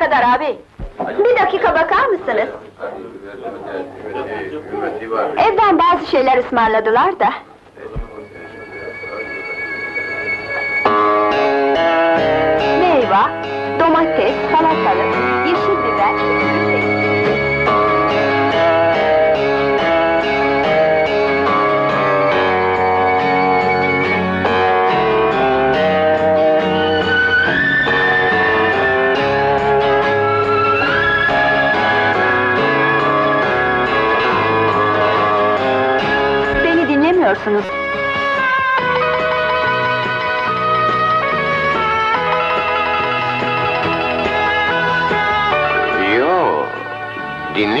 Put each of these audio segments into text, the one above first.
kadar abi? Bir dakika bakar mısınız? Evden bazı şeyler ısmarladılar da.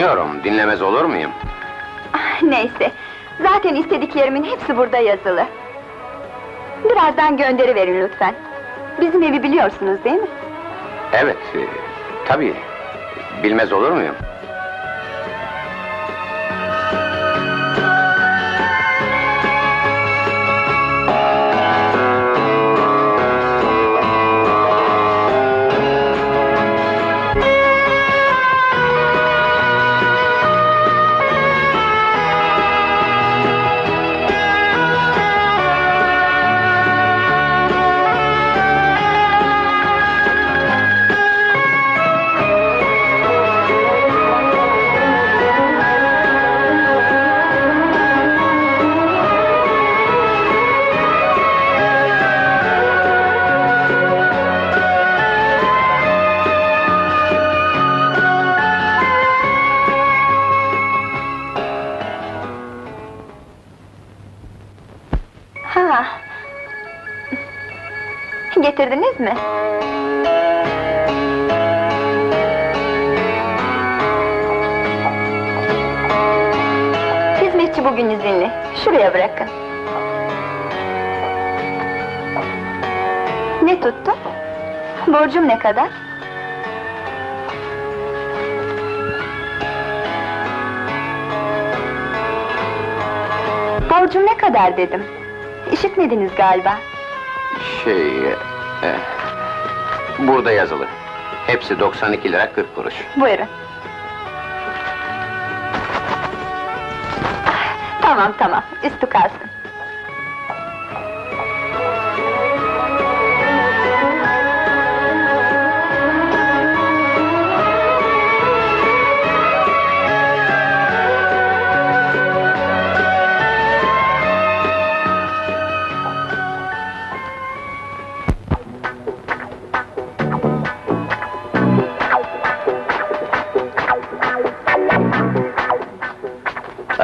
Dinliyorum. Dinlemez olur muyum? Ah, Neyse, zaten istediklerimin hepsi burada yazılı. Birazdan gönderi verin lütfen. Bizim evi biliyorsunuz değil mi? Evet, e, tabii. Bilmez olur muyum? Getirdiniz mi? Hizmetçi bugün izinli. Şuraya bırakın. Ne tuttu? Borcum ne kadar? Borcum ne kadar dedim. İşitmediniz galiba. Şey... burada yazılı. Hepsi 92 lira 40 kuruş. Buyurun. Tamam tamam, üstü kalsın.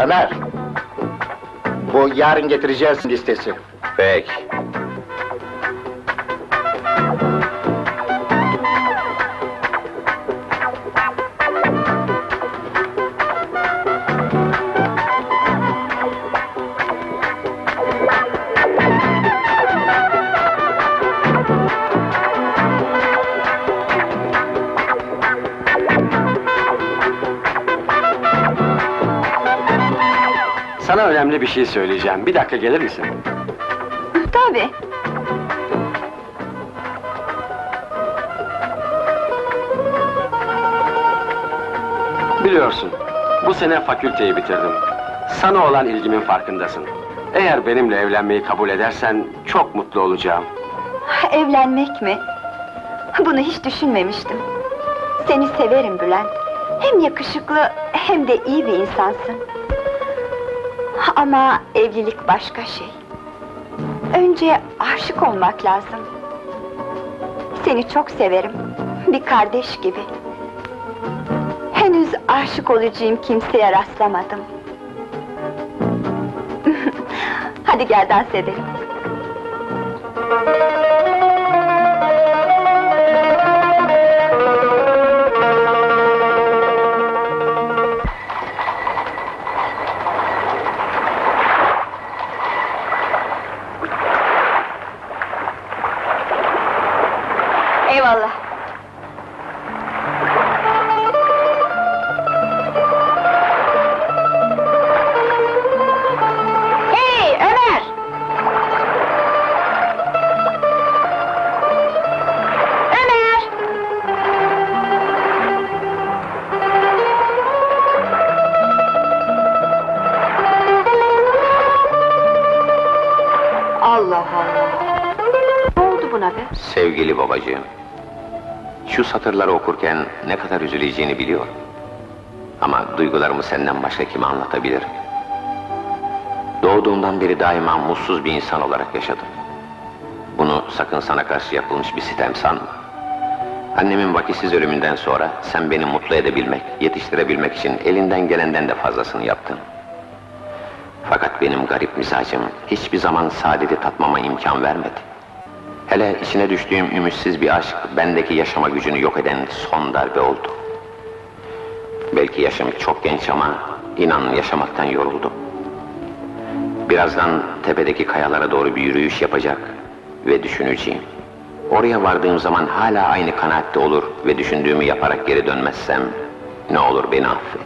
Ömer! Bu yarın getireceğiz listesi. Peki. Sana önemli bir şey söyleyeceğim. Bir dakika gelir misin? Tabii. Biliyorsun, bu sene fakülteyi bitirdim. Sana olan ilgimin farkındasın. Eğer benimle evlenmeyi kabul edersen çok mutlu olacağım. Evlenmek mi? Bunu hiç düşünmemiştim. Seni severim Bülent. Hem yakışıklı hem de iyi bir insansın. Ama evlilik başka şey. Önce aşık olmak lazım. Seni çok severim. Bir kardeş gibi. Henüz aşık olacağım kimseye rastlamadım. Hadi gel dans edelim. Eyvallah. Ömer! Ömer! Allah Allah! Ne oldu buna? Sevgili babacığım, şu satırları okurken ne kadar üzüleceğini biliyorum. Ama duygularımı senden başka kime anlatabilirim? Doğduğumdan beri daima mutsuz bir insan olarak yaşadım. Bunu sakın sana karşı yapılmış bir sitem sanma. Annemin vakitsiz ölümünden sonra sen beni mutlu edebilmek, yetiştirebilmek için elinden gelenden de fazlasını yaptın. Fakat benim garip mizacım hiçbir zaman saadeti tatmama imkan vermedi. Hele içine düştüğüm ümitsiz bir aşk bendeki yaşama gücünü yok eden son darbe oldu. Belki yaşım çok genç ama inan yaşamaktan yoruldum. Birazdan tepedeki kayalara doğru bir yürüyüş yapacak ve düşüneceğim. Oraya vardığım zaman hala aynı kanaatte olur ve düşündüğümü yaparak geri dönmezsem ne olur beni affet.